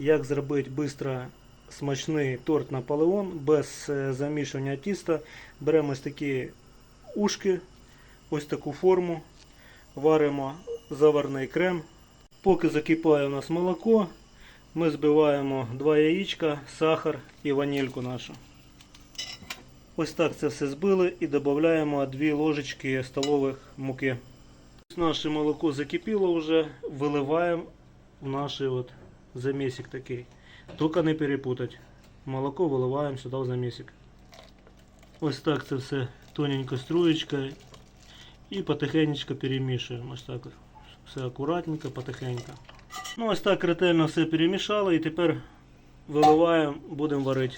як зробити швидко смачний торт Наполеон без е, замішування тіста. Беремо ось такі ушки, ось таку форму, варимо заварний крем. Поки закипає у нас молоко, ми збиваємо два яєчка, сахар і ванільку нашу. Ось так це все збили і додаємо 2 ложечки столових муки. Наше молоко закипіло вже, виливаємо в наш от замісик такий. Тільки не перепутать. Молоко виливаємо сюди в замісик. Ось так це все тоненько струєчкою і потихеньку перемішуємо. Ось так. Все акуратненько, потихеньку. Ну ось так ретельно все перемішали і тепер виливаємо, будемо варити.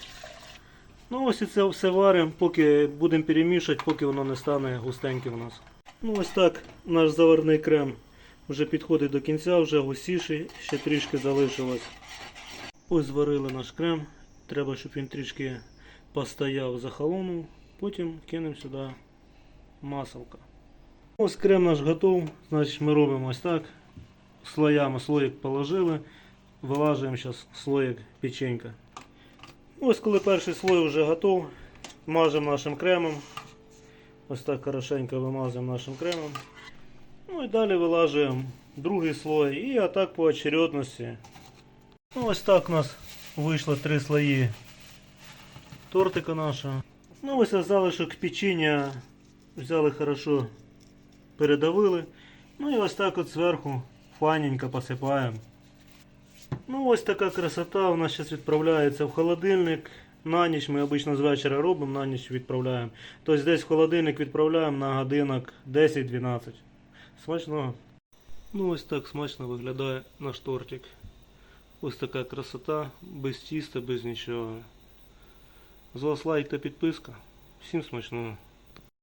Ну ось і це все варимо, поки будемо перемішувати, поки воно не стане густеньким у нас. Ну ось так наш заварний крем вже підходить до кінця, вже густіший, ще трішки залишилось. Ось зварили наш крем. Треба, щоб він трішки постояв, захолонув. Потім кинемо сюди маселка. Ось крем наш готов. Значить ми робимо ось так. Слоями слоїк положили. Вилажуємо зараз слоїк печенька. Ось коли перший слой вже готов, мажемо нашим кремом. Ось так хорошенько вимазуємо нашим кремом. Ну і далі вилажуємо другий слой і отак по очередності. Ну, ось так у нас вийшло три слої тортика нашого. Ну ось залишок печення взяли хорошо, передавили. Ну і ось так от зверху файненько посипаємо. Ну ось така красота у нас зараз відправляється в холодильник. На ніч ми обично з вечора робимо, на ніч відправляємо. Тобто десь в холодильник відправляємо на годинок 10-12. Смачного. Ну ось так смачно виглядає наш тортик. Ось така красота, без тіста, без нічого. З вас лайк та підписка. Всім смачного.